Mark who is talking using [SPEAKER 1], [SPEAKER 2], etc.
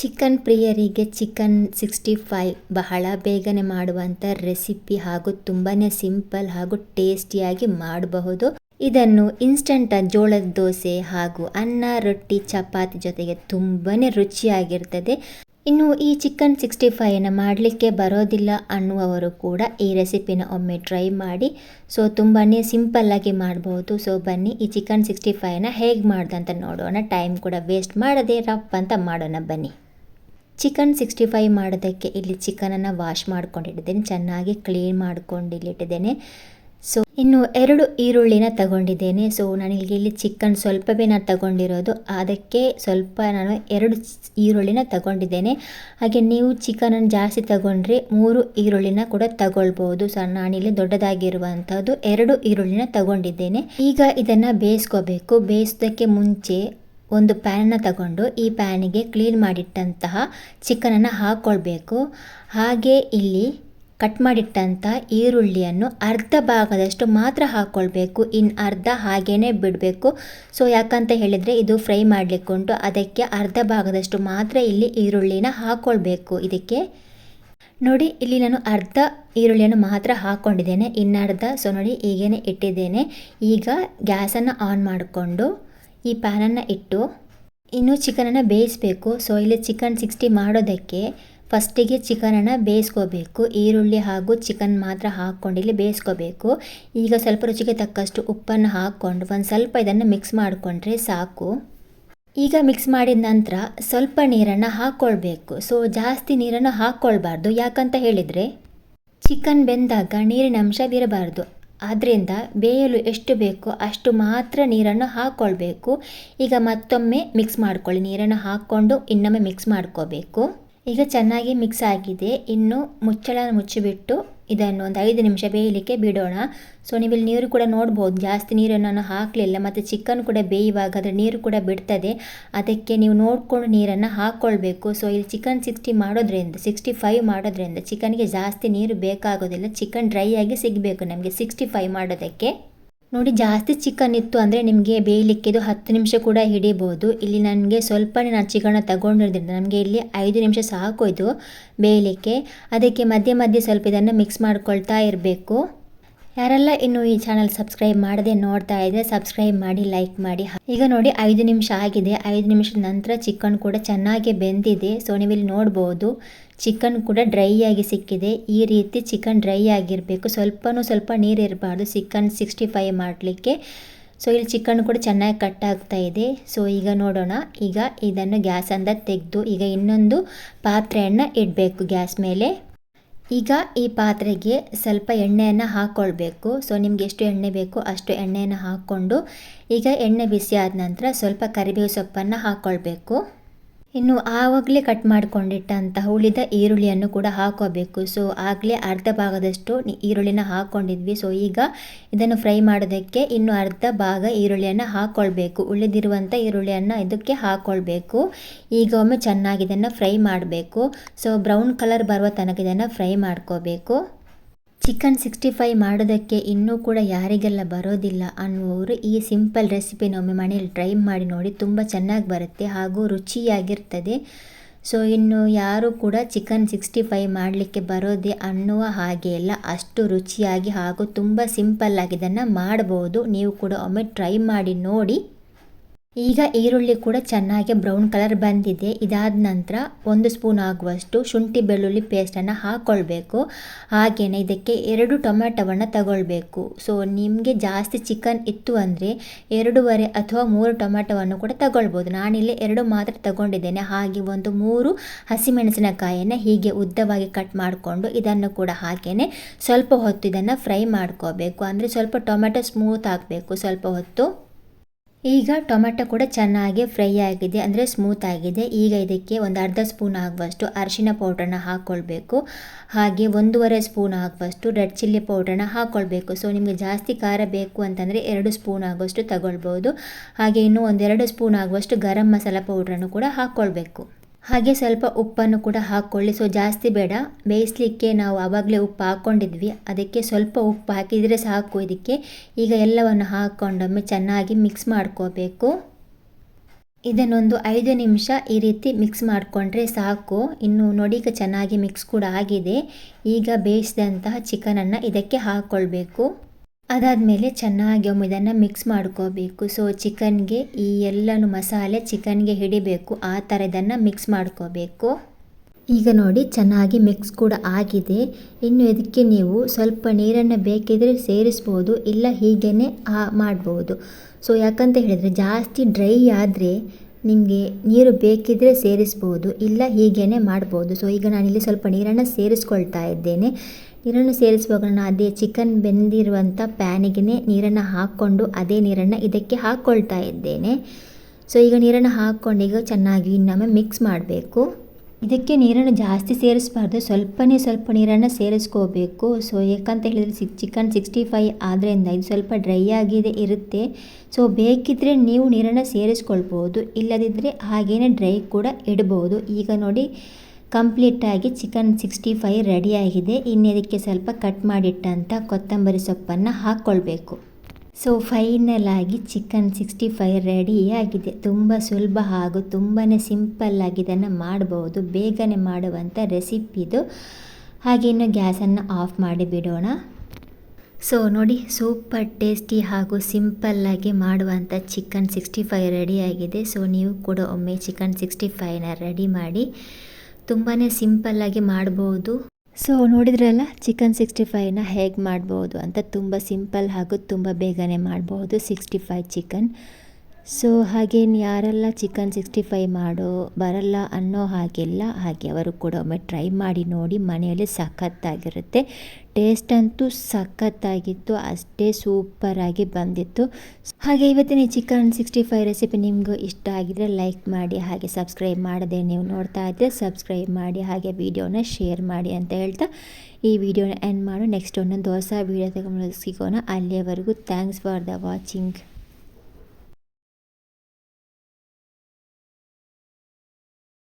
[SPEAKER 1] Chicken ಪ್ರಿಯರಿಗೆ chicken sixty five ಬಹಳ ಬೇಗನೆ ಮಾಡುವಂಥ ರೆಸಿಪಿ ಹಾಗೂ ತುಂಬಾ ಸಿಂಪಲ್ ಹಾಗೂ ಟೇಸ್ಟಿಯಾಗಿ ಮಾಡಬಹುದು. ಇದನ್ನು ಇನ್ಸ್ಟಂಟ್ ಜೋಳದ ದೋಸೆ ಹಾಗೂ ಅನ್ನ, ರೊಟ್ಟಿ, ಚಪಾತಿ ಜೊತೆಗೆ ತುಂಬಾ ರುಚಿಯಾಗಿರ್ತದೆ. ಇನ್ನು ಈ ಚಿಕನ್ ಸಿಕ್ಸ್ಟಿ ಫೈವನ್ನು ಮಾಡಲಿಕ್ಕೆ ಬರೋದಿಲ್ಲ ಅನ್ನುವವರು ಕೂಡ ಈ ರೆಸಿಪಿನ ಒಮ್ಮೆ ಟ್ರೈ ಮಾಡಿ. ಸೊ ತುಂಬಾ ಸಿಂಪಲ್ಲಾಗಿ ಮಾಡ್ಬೋದು ಸೊ, ಬನ್ನಿ ಈ ಚಿಕನ್ ಸಿಕ್ಸ್ಟಿ ಫೈವ್ನ ಹೇಗೆ ಮಾಡ್ದಂತ ನೋಡೋಣ. ಟೈಮ್ ಕೂಡ ವೇಸ್ಟ್ ಮಾಡದೆ ರಫ್ ಅಂತ ಮಾಡೋಣ. ಬನ್ನಿ. ಚಿಕನ್ ಸಿಕ್ಸ್ಟಿ ಫೈವ್ ಮಾಡೋದಕ್ಕೆ ಇಲ್ಲಿ ಚಿಕನನ್ನು ವಾಶ್ ಮಾಡ್ಕೊಂಡಿಟ್ಟಿದ್ದೇನೆ, ಚೆನ್ನಾಗಿ ಕ್ಲೀನ್ ಮಾಡ್ಕೊಂಡು ಇಲ್ಲಿಟ್ಟಿದ್ದೇನೆ ಸೊ ಇನ್ನು ಎರಡು ಈರುಳ್ಳಿನ ತಗೊಂಡಿದ್ದೇನೆ. ಸೊ ನನಗೆ ಇಲ್ಲಿ ಚಿಕನ್ ಸ್ವಲ್ಪವೇ ನಾನು ತಗೊಂಡಿರೋದು, ಅದಕ್ಕೆ ಸ್ವಲ್ಪ ನಾನು ಎರಡು ಈರುಳ್ಳಿನ ತಗೊಂಡಿದ್ದೇನೆ. ಹಾಗೆ ನೀವು ಚಿಕನನ್ನು ಜಾಸ್ತಿ ತಗೊಂಡ್ರೆ ಮೂರು ಈರುಳ್ಳಿನ ಕೂಡ ತಗೊಳ್ಬೋದು. ಸೊ ನಾನಿಲ್ಲಿ ದೊಡ್ಡದಾಗಿರುವಂಥದ್ದು ಎರಡು ಈರುಳ್ಳಿನ ತಗೊಂಡಿದ್ದೇನೆ. ಈಗ ಇದನ್ನು ಬೇಯಿಸ್ಕೋಬೇಕು. ಬೇಯಿಸೋದಕ್ಕೆ ಮುಂಚೆ ಒಂದು ಪ್ಯಾನನ್ನು ತಗೊಂಡು ಈ ಪ್ಯಾನಿಗೆ ಕ್ಲೀನ್ ಮಾಡಿಟ್ಟಂತಹ ಚಿಕನನ್ನು ಹಾಕ್ಕೊಳ್ಬೇಕು ಹಾಗೆ ಇಲ್ಲಿ ಕಟ್ ಮಾಡಿಟ್ಟಂಥ ಈರುಳ್ಳಿಯನ್ನು ಅರ್ಧ ಭಾಗದಷ್ಟು ಮಾತ್ರ ಹಾಕ್ಕೊಳ್ಬೇಕು ಇನ್ನು ಅರ್ಧ ಹಾಗೇ ಬಿಡಬೇಕು. ಸೊ ಯಾಕಂತ ಹೇಳಿದರೆ ಇದು ಫ್ರೈ ಮಾಡಲಿಕ್ಕುಂಟು ಅದಕ್ಕೆ ಅರ್ಧ ಭಾಗದಷ್ಟು ಮಾತ್ರ ಇಲ್ಲಿ ಈರುಳ್ಳಿನ ಹಾಕ್ಕೊಳ್ಬೇಕು ಇದಕ್ಕೆ ನೋಡಿ, ಇಲ್ಲಿ ನಾನು ಅರ್ಧ ಈರುಳ್ಳಿಯನ್ನು ಮಾತ್ರ ಹಾಕ್ಕೊಂಡಿದ್ದೇನೆ ಇನ್ನರ್ಧ ಸೊ ನೋಡಿ ಹೀಗೇ ಇಟ್ಟಿದ್ದೇನೆ. ಈಗ ಗ್ಯಾಸನ್ನು ಆನ್ ಮಾಡಿಕೊಂಡು ಈ ಪ್ಯಾನನ್ನು ಇಟ್ಟು ಇನ್ನು ಚಿಕನನ್ನು ಬೇಯಿಸಬೇಕು. ಸೊ ಇಲ್ಲಿ ಚಿಕನ್ ಸಿಕ್ಸ್ಟಿ ಮಾಡೋದಕ್ಕೆ ಫಸ್ಟಿಗೆ ಚಿಕನನ್ನು ಬೇಯಿಸ್ಕೋಬೇಕು. ಈರುಳ್ಳಿ ಹಾಗೂ ಚಿಕನ್ ಮಾತ್ರ ಹಾಕ್ಕೊಂಡು ಇಲ್ಲಿ ಬೇಯಿಸ್ಕೋಬೇಕು. ಈಗ ಸ್ವಲ್ಪ ರುಚಿಗೆ ತಕ್ಕಷ್ಟು ಉಪ್ಪನ್ನು ಹಾಕ್ಕೊಂಡು ಒಂದು ಸ್ವಲ್ಪ ಇದನ್ನು ಮಿಕ್ಸ್ ಮಾಡಿಕೊಂಡ್ರೆ ಸಾಕು. ಈಗ ಮಿಕ್ಸ್ ಮಾಡಿದ ನಂತರ ಸ್ವಲ್ಪ ನೀರನ್ನು ಹಾಕ್ಕೊಳ್ಬೇಕು. ಸೊ ಜಾಸ್ತಿ ನೀರನ್ನು ಹಾಕ್ಕೊಳ್ಬಾರ್ದು. ಯಾಕಂತ ಹೇಳಿದರೆ ಚಿಕನ್ ಬೆಂದಾಗ ನೀರಿನ ಅಂಶವಿರಬಾರ್ದು ಆದ್ದರಿಂದ ಬೇಯಲು ಎಷ್ಟು ಬೇಕೋ ಅಷ್ಟು ಮಾತ್ರ ನೀರನ್ನು ಹಾಕ್ಕೊಳ್ಬೇಕು ಈಗ ಮತ್ತೊಮ್ಮೆ ಮಿಕ್ಸ್ ಮಾಡ್ಕೊಳ್ಳಿ. ನೀರನ್ನು ಹಾಕ್ಕೊಂಡು ಇನ್ನೊಮ್ಮೆ ಮಿಕ್ಸ್ ಮಾಡ್ಕೋಬೇಕು. ಈಗ ಚೆನ್ನಾಗಿ ಮಿಕ್ಸ್ ಆಗಿದೆ. ಇನ್ನು ಮುಚ್ಚಳ ಮುಚ್ಚಿಬಿಟ್ಟು ಇದನ್ನು ಒಂದು ಐದು ನಿಮಿಷ ಬೇಯಲಿಕ್ಕೆ ಬಿಡೋಣ. ಸೊ ನೀವಿಲ್ಲಿ ನೀರು ಕೂಡ ನೋಡ್ಬೋದು. ಜಾಸ್ತಿ ನೀರನ್ನು ನಾನು ಹಾಕಲಿಲ್ಲ ಮತ್ತು ಚಿಕನ್ ಕೂಡ ಬೇಯುವಾಗ ಅದರ ನೀರು ಕೂಡ ಬಿಡ್ತದೆ. ಅದಕ್ಕೆ ನೀವು ನೋಡಿಕೊಂಡು ನೀರನ್ನು ಹಾಕ್ಕೊಳ್ಬೇಕು. ಸೊ ಇಲ್ಲಿ ಚಿಕನ್ ಸಿಕ್ಸ್ಟಿ ಮಾಡೋದ್ರಿಂದ ಸಿಕ್ಸ್ಟಿ ಫೈವ್ ಮಾಡೋದ್ರಿಂದ ಚಿಕನ್ಗೆ ಜಾಸ್ತಿ ನೀರು ಬೇಕಾಗೋದಿಲ್ಲ. ಚಿಕನ್ ಡ್ರೈ ಆಗಿ ಸಿಗಬೇಕು ನಮಗೆ ಸಿಕ್ಸ್ಟಿ ಫೈವ್ ಮಾಡೋದಕ್ಕೆ. ನೋಡಿ, ಜಾಸ್ತಿ ಚಿಕನ್ ಇತ್ತು ಅಂದರೆ ನಿಮಗೆ ಬೇಯಲಿಕ್ಕೆ ಇದು ಹತ್ತು ನಿಮಿಷ ಕೂಡ ಹಿಡಿಬೋದು. ಇಲ್ಲಿ ನನಗೆ ಸ್ವಲ್ಪನೇ ನಾನು ಚಿಕನ್ನ ತಗೊಂಡಿರೋದ್ರಿಂದ ನಮಗೆ ಇಲ್ಲಿ ಐದು ನಿಮಿಷ ಸಾಕು ಇದು ಬೇಯಲಿಕ್ಕೆ. ಅದಕ್ಕೆ ಮಧ್ಯೆ ಮಧ್ಯೆ ಸ್ವಲ್ಪ ಇದನ್ನು ಮಿಕ್ಸ್ ಮಾಡ್ಕೊಳ್ತಾ ಇರಬೇಕು. ಯಾರೆಲ್ಲ ಇನ್ನು ಈ ಚಾನಲ್ ಸಬ್ಸ್ಕ್ರೈಬ್ ಮಾಡದೆ ನೋಡ್ತಾ ಇದ್ದರೆ ಸಬ್ಸ್ಕ್ರೈಬ್ ಮಾಡಿ, ಲೈಕ್ ಮಾಡಿ. ಈಗ ನೋಡಿ, ಐದು ನಿಮಿಷ ಆಗಿದೆ. ಐದು ನಿಮಿಷದ ನಂತರ ಚಿಕನ್ ಕೂಡ ಚೆನ್ನಾಗಿ ಬೆಂದಿದೆ. ಸೊ ನೀವಿಲ್ಲಿ ನೋಡ್ಬೋದು, ಚಿಕನ್ ಕೂಡ ಡ್ರೈ ಆಗಿ ಸಿಕ್ಕಿದೆ. ಈ ರೀತಿ ಚಿಕನ್ ಡ್ರೈ ಆಗಿರಬೇಕು. ಸ್ವಲ್ಪನೂ ಸ್ವಲ್ಪ ನೀರು ಇರಬಾರ್ದು. ಚಿಕನ್ ಸಿಕ್ಸ್ಟಿ ಫೈವ್ ಮಾಡಲಿಕ್ಕೆ. ಸೊ ಇಲ್ಲಿ ಚಿಕನ್ ಕೂಡ ಚೆನ್ನಾಗಿ ಕಟ್ ಆಗ್ತಾ ಇದೆ. ಸೊ ಈಗ ನೋಡೋಣ. ಈಗ ಇದನ್ನು ಗ್ಯಾಸಂದ ತೆಗೆದು, ಈಗ ಇನ್ನೊಂದು ಪಾತ್ರೆಯನ್ನು ಇಡಬೇಕು ಗ್ಯಾಸ್ ಮೇಲೆ. ಈಗ ಈ ಪಾತ್ರೆಗೆ ಸ್ವಲ್ಪ ಎಣ್ಣೆಯನ್ನು ಹಾಕ್ಕೊಳ್ಬೇಕು ಸೊ ನಿಮ್ಗೆ ಎಷ್ಟು ಎಣ್ಣೆ ಬೇಕು ಅಷ್ಟು ಎಣ್ಣೆಯನ್ನು ಹಾಕ್ಕೊಂಡು ಈಗ ಎಣ್ಣೆ ಬಿಸಿ ಆದ ನಂತರ ಸ್ವಲ್ಪ ಕರಿಬೇವು ಸೊಪ್ಪನ್ನು ಹಾಕ್ಕೊಳ್ಬೇಕು ಇನ್ನು ಆವಾಗಲೇ ಕಟ್ ಮಾಡಿಕೊಂಡಿಟ್ಟಂತಹ ಉಳಿದ ಈರುಳ್ಳಿಯನ್ನು ಕೂಡ ಹಾಕೋಬೇಕು. ಸೊ ಆಗಲೇ ಅರ್ಧ ಭಾಗದಷ್ಟು ಈರುಳ್ಳಿನ ಹಾಕ್ಕೊಂಡಿದ್ವಿ ಸೊ ಈಗ ಇದನ್ನು ಫ್ರೈ ಮಾಡೋದಕ್ಕೆ ಇನ್ನು ಅರ್ಧ ಭಾಗ ಈರುಳ್ಳಿಯನ್ನು ಹಾಕ್ಕೊಳ್ಬೇಕು ಉಳಿದಿರುವಂಥ ಈರುಳ್ಳಿಯನ್ನು ಇದಕ್ಕೆ ಹಾಕ್ಕೊಳ್ಬೇಕು ಈಗ ಒಮ್ಮೆ ಚೆನ್ನಾಗಿ ಇದನ್ನು ಫ್ರೈ ಮಾಡಬೇಕು. ಸೊ ಬ್ರೌನ್ ಕಲರ್ ಬರುವ ತನಕ ಇದನ್ನು ಫ್ರೈ ಮಾಡ್ಕೋಬೇಕು. ಚಿಕನ್ ಸಿಕ್ಸ್ಟಿ ಫೈವ್ ಮಾಡೋದಕ್ಕೆ ಇನ್ನೂ ಕೂಡ ಯಾರಿಗೆಲ್ಲ ಬರೋದಿಲ್ಲ ಅನ್ನುವರು ಈ ಸಿಂಪಲ್ ರೆಸಿಪಿನ ಒಮ್ಮೆ ಮನೇಲಿ ಟ್ರೈ ಮಾಡಿ ನೋಡಿ. ತುಂಬ ಚೆನ್ನಾಗಿ ಬರುತ್ತೆ ಹಾಗೂ ರುಚಿಯಾಗಿರ್ತದೆ. ಸೊ, ಇನ್ನು ಯಾರು ಕೂಡ ಚಿಕನ್ ಸಿಕ್ಸ್ಟಿ ಫೈ ಮಾಡಲಿಕ್ಕೆ ಬರೋದೆ ಅನ್ನುವ ಹಾಗೆ ಇಲ್ಲ ಅಷ್ಟು ರುಚಿಯಾಗಿ ಹಾಗೂ ತುಂಬ ಸಿಂಪಲ್ಲಾಗಿ ಇದನ್ನು ಮಾಡ್ಬೋದು. ನೀವು ಕೂಡ ಒಮ್ಮೆ ಟ್ರೈ ಮಾಡಿ ನೋಡಿ. ಈಗ ಈರುಳ್ಳಿ ಕೂಡ ಚೆನ್ನಾಗಿ ಬ್ರೌನ್ ಕಲರ್ ಬಂದಿದೆ. ಇದಾದ ನಂತರ ಒಂದು ಸ್ಪೂನ್ ಆಗುವಷ್ಟು ಶುಂಠಿ ಬೆಳ್ಳುಳ್ಳಿ ಪೇಸ್ಟನ್ನು ಹಾಕ್ಕೊಳ್ಬೇಕು ಹಾಗೆಯೇ ಇದಕ್ಕೆ ಎರಡು ಟೊಮೆಟೊವನ್ನು ತಗೊಳ್ಬೇಕು. ಸೊ ನಿಮಗೆ ಜಾಸ್ತಿ ಚಿಕನ್ ಇತ್ತು ಅಂದರೆ ಎರಡೂವರೆ ಅಥವಾ ಮೂರು ಟೊಮೆಟೊವನ್ನು ಕೂಡ ತಗೊಳ್ಬೋದು. ನಾನಿಲ್ಲಿ ಎರಡು ಮಾತ್ರ ತಗೊಂಡಿದ್ದೇನೆ. ಹಾಗೆ ಒಂದು ಮೂರು ಹಸಿಮೆಣಸಿನಕಾಯಿಯನ್ನು ಹೀಗೆ ಉದ್ದವಾಗಿ ಕಟ್ ಮಾಡಿಕೊಂಡು ಇದನ್ನು ಕೂಡ ಹಾಗೆಯೇ ಸ್ವಲ್ಪ ಹೊತ್ತು ಇದನ್ನು ಫ್ರೈ ಮಾಡ್ಕೋಬೇಕು. ಅಂದರೆ ಸ್ವಲ್ಪ ಟೊಮೆಟೊ ಸ್ಮೂತ್ ಆಗಬೇಕು. ಸ್ವಲ್ಪ ಹೊತ್ತು ಈಗ ಟೊಮೆಟೊ ಕೂಡ ಚೆನ್ನಾಗಿ ಫ್ರೈ ಆಗಿದೆ, ಅಂದರೆ ಸ್ಮೂತ್ ಆಗಿದೆ. ಈಗ ಇದಕ್ಕೆ ಒಂದು ಅರ್ಧ ಸ್ಪೂನ್ ಆಗುವಷ್ಟು ಅರಿಶಿನ ಪೌಡ್ರನ್ನ ಹಾಕ್ಕೊಳ್ಬೇಕು ಹಾಗೆ ಒಂದೂವರೆ ಸ್ಪೂನ್ ಆಗುವಷ್ಟು ರೆಡ್ ಚಿಲ್ಲಿ ಪೌಡ್ರನ್ನ ಹಾಕ್ಕೊಳ್ಬೇಕು ಸೊ ನಿಮಗೆ ಜಾಸ್ತಿ ಖಾರ ಬೇಕು ಅಂತಂದರೆ ಎರಡು ಸ್ಪೂನ್ ಆಗುವಷ್ಟು ತಗೊಳ್ಬೋದು. ಹಾಗೆ ಇನ್ನೂ ಒಂದೆರಡು ಸ್ಪೂನ್ ಆಗುವಷ್ಟು ಗರಂ ಮಸಾಲ ಪೌಡ್ರನ್ನು ಕೂಡ ಹಾಕ್ಕೊಳ್ಬೇಕು ಹಾಗೆ ಸ್ವಲ್ಪ ಉಪ್ಪನ್ನು ಕೂಡ ಹಾಕ್ಕೊಳ್ಳಿ ಸೊ ಜಾಸ್ತಿ ಬೇಡ. ಬೇಯಿಸಲಿಕ್ಕೆ ನಾವು ಆವಾಗಲೇ ಉಪ್ಪು ಹಾಕ್ಕೊಂಡಿದ್ವಿ ಅದಕ್ಕೆ ಸ್ವಲ್ಪ ಉಪ್ಪು ಹಾಕಿದರೆ ಸಾಕು ಇದಕ್ಕೆ. ಈಗ ಎಲ್ಲವನ್ನು ಹಾಕ್ಕೊಂಡೊಮ್ಮೆ ಚೆನ್ನಾಗಿ ಮಿಕ್ಸ್ ಮಾಡ್ಕೋಬೇಕು. ಇದನ್ನೊಂದು ಐದು ನಿಮಿಷ ಈ ರೀತಿ ಮಿಕ್ಸ್ ಮಾಡಿಕೊಂಡ್ರೆ ಸಾಕು. ಇನ್ನು ನೋಡಿ ಚೆನ್ನಾಗಿ ಮಿಕ್ಸ್ ಕೂಡ ಆಗಿದೆ. ಈಗ ಬೇಯಿಸಿದಂತಹ ಚಿಕನನ್ನು ಇದಕ್ಕೆ ಹಾಕ್ಕೊಳ್ಬೇಕು ಅದಾದಮೇಲೆ ಚೆನ್ನಾಗಿ ಒಮ್ಮೆ ಇದನ್ನು ಮಿಕ್ಸ್ ಮಾಡ್ಕೋಬೇಕು. ಸೊ ಚಿಕನ್ಗೆ ಈ ಎಲ್ಲನೂ ಮಸಾಲೆ ಚಿಕನ್ಗೆ ಹಿಡಿಬೇಕು. ಆ ಥರ ಇದನ್ನು ಮಿಕ್ಸ್ ಮಾಡ್ಕೋಬೇಕು. ಈಗ ನೋಡಿ, ಚೆನ್ನಾಗಿ ಮಿಕ್ಸ್ ಕೂಡ ಆಗಿದೆ. ಇನ್ನು ಇದಕ್ಕೆ ನೀವು ಸ್ವಲ್ಪ ನೀರನ್ನು ಬೇಕಿದ್ರೆ ಸೇರಿಸ್ಬೋದು, ಇಲ್ಲ ಹೀಗೇ ಮಾಡ್ಬೋದು. ಸೊ ಯಾಕಂತ ಹೇಳಿದರೆ ಜಾಸ್ತಿ ಡ್ರೈ ಆದರೆ ನಿಮಗೆ ನೀರು ಬೇಕಿದ್ರೆ ಸೇರಿಸ್ಬೋದು, ಇಲ್ಲ ಹೀಗೇ ಮಾಡ್ಬೋದು. ಸೊ ಈಗ ನಾನಿಲ್ಲಿ ಸ್ವಲ್ಪ ನೀರನ್ನು ಸೇರಿಸ್ಕೊಳ್ತಾ ಇದ್ದೇನೆ. ನೀರನ್ನು ಸೇರಿಸುವಾಗ ಅದೇ ಚಿಕನ್ ಬೆಂದಿರುವಂಥ ಪ್ಯಾನಿಗೆ ನೀರನ್ನು ಹಾಕ್ಕೊಂಡು ಅದೇ ನೀರನ್ನು ಇದಕ್ಕೆ ಹಾಕ್ಕೊಳ್ತಾ ಇದ್ದೇನೆ. ಸೊ, ಈಗ ನೀರನ್ನು ಹಾಕ್ಕೊಂಡು ಈಗ ಚೆನ್ನಾಗಿ ಇನ್ನೊಮ್ಮೆ ಮಿಕ್ಸ್ ಮಾಡಬೇಕು. ಇದಕ್ಕೆ ನೀರನ್ನು ಜಾಸ್ತಿ ಸೇರಿಸಬಾರ್ದು. ಸ್ವಲ್ಪನೇ ಸ್ವಲ್ಪ ನೀರನ್ನು ಸೇರಿಸ್ಕೋಬೇಕು. ಸೊ, ಯಾಕಂತ ಹೇಳಿದರೆ ಸಿಕ್ ಚಿಕನ್ ಸಿಕ್ಸ್ಟಿ ಫೈ ಆದ್ದರಿಂದ ಇದು ಸ್ವಲ್ಪ ಡ್ರೈ ಆಗಿದೆ, ಇರುತ್ತೆ. ಸೊ ಬೇಕಿದ್ದರೆ ನೀವು ನೀರನ್ನು ಸೇರಿಸ್ಕೊಳ್ಬೋದು. ಇಲ್ಲದಿದ್ದರೆ ಹಾಗೇ ಡ್ರೈ ಕೂಡ ಇಡ್ಬೋದು. ಈಗ ನೋಡಿ ಕಂಪ್ಲೀಟಾಗಿ ಚಿಕನ್ ಸಿಕ್ಸ್ಟಿ ಫೈ ರೆಡಿಯಾಗಿದೆ. ಇನ್ನು ಇದಕ್ಕೆ ಸ್ವಲ್ಪ ಕಟ್ ಮಾಡಿಟ್ಟಂಥ ಕೊತ್ತಂಬರಿ ಸೊಪ್ಪನ್ನು ಹಾಕ್ಕೊಳ್ಬೇಕು ಸೊ ಫೈನಲ್ ಆಗಿ ಚಿಕನ್ ಸಿಕ್ಸ್ಟಿ ಫೈ ರೆಡಿಯಾಗಿದೆ. ತುಂಬ ಸುಲಭ ಹಾಗೂ ತುಂಬಾ ಸಿಂಪಲ್ಲಾಗಿ ಇದನ್ನು ಮಾಡಬಹುದು ಬೇಗನೆ ಮಾಡುವಂಥ ರೆಸಿಪಿದು ಹಾಗೆ ಇನ್ನು ಗ್ಯಾಸನ್ನು ಆಫ್ ಮಾಡಿ ಬಿಡೋಣ. ಸೊ ನೋಡಿ ಸೂಪರ್ ಟೇಸ್ಟಿ ಹಾಗೂ ಸಿಂಪಲ್ಲಾಗಿ ಮಾಡುವಂಥ ಚಿಕನ್ ಸಿಕ್ಸ್ಟಿ ಫೈ ರೆಡಿಯಾಗಿದೆ. ಸೊ ನೀವು ಕೂಡ ಒಮ್ಮೆ ಚಿಕನ್ ಸಿಕ್ಸ್ಟಿ ಫೈನ ರೆಡಿ ಮಾಡಿ. ತುಂಬಾ ಸಿಂಪಲ್ಲಾಗಿ ಮಾಡ್ಬೋದು. ಸೊ ನೋಡಿದ್ರಲ್ಲ, ಚಿಕನ್ ಸಿಕ್ಸ್ಟಿ ಫೈವ್ನ ಹೇಗೆ ಮಾಡ್ಬೋದು ಅಂತ ತುಂಬ ಸಿಂಪಲ್ ಹಾಗೂ ತುಂಬ ಬೇಗನೆ ಮಾಡ್ಬೋದು ಸಿಕ್ಸ್ಟಿ ಫೈವ್ ಚಿಕನ್. ಸೊ ಹಾಗೇನು ಯಾರೆಲ್ಲ ಚಿಕನ್ ಸಿಕ್ಸ್ಟಿ ಫೈ ಮಾಡೋ ಬರಲ್ಲ ಅನ್ನೋ ಹಾಗೆಲ್ಲ, ಹಾಗೆ ಅವರು ಕೂಡ ಒಮ್ಮೆ ಟ್ರೈ ಮಾಡಿ ನೋಡಿ, ಮನೆಯಲ್ಲಿ ಸಖತ್ತಾಗಿರುತ್ತೆ. ಟೇಸ್ಟ್ ಅಂತೂ ಸಖತ್ತಾಗಿತ್ತು, ಅಷ್ಟೇ ಸೂಪರಾಗಿ ಬಂದಿತ್ತು. ಹಾಗೆ ಇವತ್ತಿನ ಚಿಕನ್ ಸಿಕ್ಸ್ಟಿ ಫೈ ರೆಸಿಪಿ ನಿಮಗೂ ಇಷ್ಟ ಆಗಿದ್ರೆ ಲೈಕ್ ಮಾಡಿ, ಹಾಗೆ ಸಬ್ಸ್ಕ್ರೈಬ್ ಮಾಡದೆ ನೀವು ನೋಡ್ತಾ ಇದ್ದರೆ ಸಬ್ಸ್ಕ್ರೈಬ್ ಮಾಡಿ, ಹಾಗೆ ವಿಡಿಯೋನ ಶೇರ್ ಮಾಡಿ ಅಂತ ಹೇಳ್ತಾ ಈ ವಿಡಿಯೋನ ಎಂಡ್ ಮಾಡು ನೆಕ್ಸ್ಟ್ ಒಂದೊಂದು ಹೊಸ ವೀಡಿಯೋ ತಗೊಂಡು ಸಿಗೋಣ. ಅಲ್ಲಿಯವರೆಗೂ ಥ್ಯಾಂಕ್ಸ್ ಫಾರ್ ದ ವಾಚಿಂಗ್.